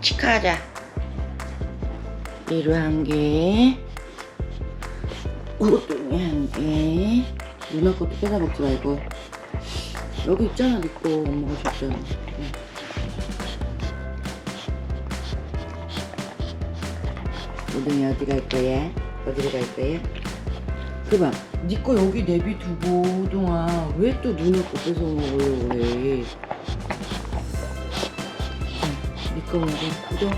치카자 이루 한 개 우동이 한 개 누나 것도 뺏어 먹지 말고 여기 있잖아 니거 엄마가 줬잖아 응. 우동이 어디 갈 거야? 어디로 갈 거야? 그봐 니거 여기 내비두고 우동아 왜또 누나 거 뺏어 먹으려고 그래 니꺼 먹어. 우동,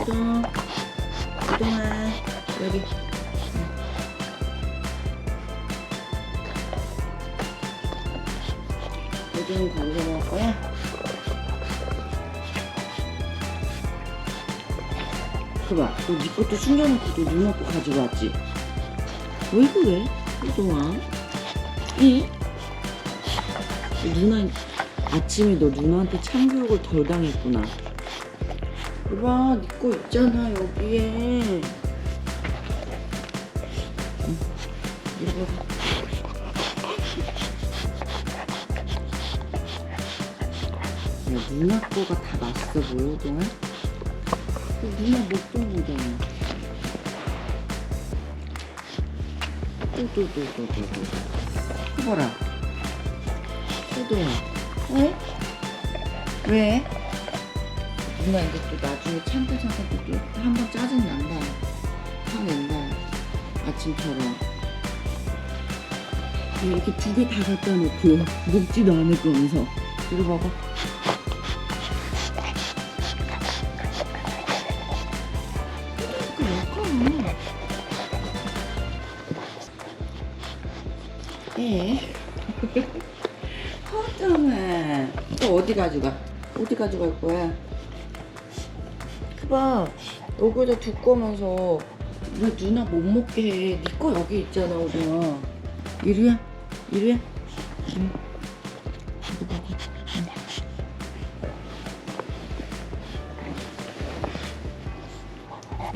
우동, 우동아, 여기. 우동 건져 먹을 거야? 그봐, 너니 것도 숨겨놓고 또 누나 거 가지고 왔지? 왜 그래, 우동아? 이? 누나, 아침에 너 누나한테 참교육을 덜 당했구나. 봐, 니거 있잖아, 여기에. 응, 이거 누나 거가 다 맛있어 보여, 동 아? 누나 먹던 거잖아. 또, 또, 또, 또, 또, 또. 해봐라. 소동아. 왜? 왜? 누나 이제 또 나중에 참다 참다 또 한 번 짜증 난다 화낸다 아침처럼 왜 이렇게 두 개 다 갖다 놓고 먹지도 않을 거면서 이거 먹어 예 허정아 또 어디 가져가? 어디 가져갈 거야? 그봐 여기다 두꺼면서 왜 누나 못 먹게 해? 네거 여기 있잖아 오동아 이리야? 이리야? 응.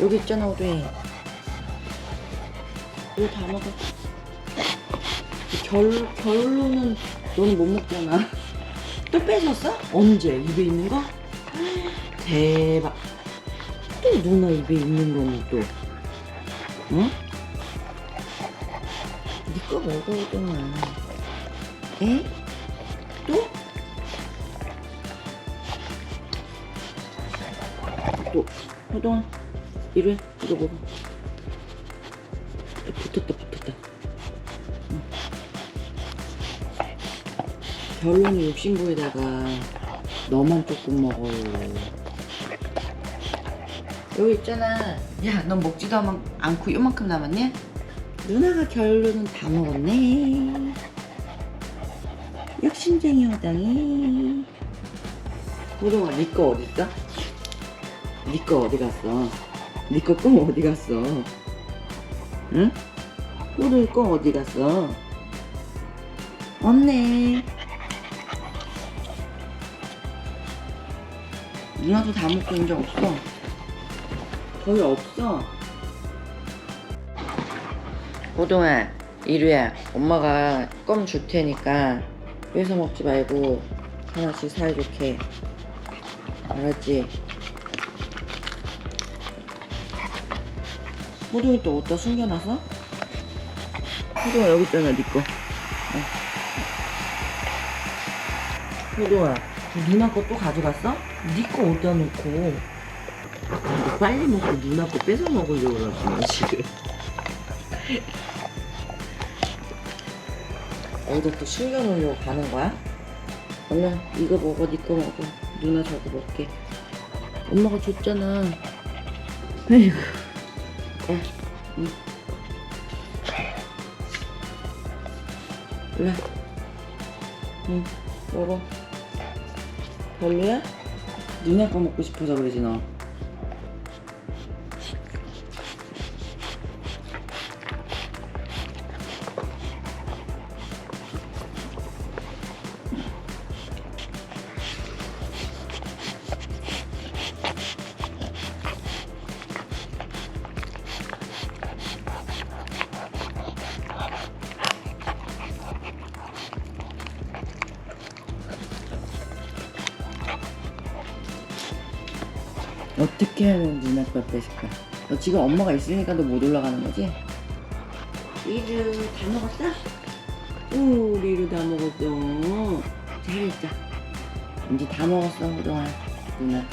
여기 있잖아 오동이 이거 다 먹어 결, 결론은 너는 못 먹잖아 또 뺏었어? 언제? 입에 있는 거? 대박. 또 누나 입에 있는 거는 또. 응? 니거 먹어, 동안. 에? 또? 또. 호동아, 이리 와. 이거 먹어. 붙었다, 붙었다. 결론이 욕심부에다가 너만 조금 먹어요. 여기 있잖아. 야, 넌 먹지도 않- 않고 요만큼 남았냐? 누나가 결론은 다 먹었네. 욕심쟁이 호당이. 호동아, 니거 어딨어? 니거 어디 갔어? 니거 꽁 어디 갔어? 응? 호동이 꽁 어디 갔어? 없네. 누나도 다 먹고 이제 없어. 거의 없어. 호동아, 이루야, 엄마가 껌 줄 테니까 뺏어 먹지 말고 하나씩 사이좋게. 알았지? 호동이 또 어디다 숨겨놨어? 호동아 여기 있잖아, 네 거. 어. 호동아, 누나 거 또 가져갔어? 네거 어디다 놓고. 빨리 먹고 누나 거 뺏어 먹으려고 그러시네 지금 어디다 또 숨겨놓으려고 가는 거야? 얼른 이거 먹어 네거 먹어 누나 저거 먹게 엄마가 줬잖아 아이고 야 응. 와. 응 먹어 별로야? 누나 거 먹고 싶어서 그러지 너 어떻게 하면 누나 거 뺏을까? 너 지금 엄마가 있으니까 너 못 올라가는 거지? 리루 다 먹었어? 오 리루 다 먹었어 잘했다 이제 다 먹었어 그동안 누나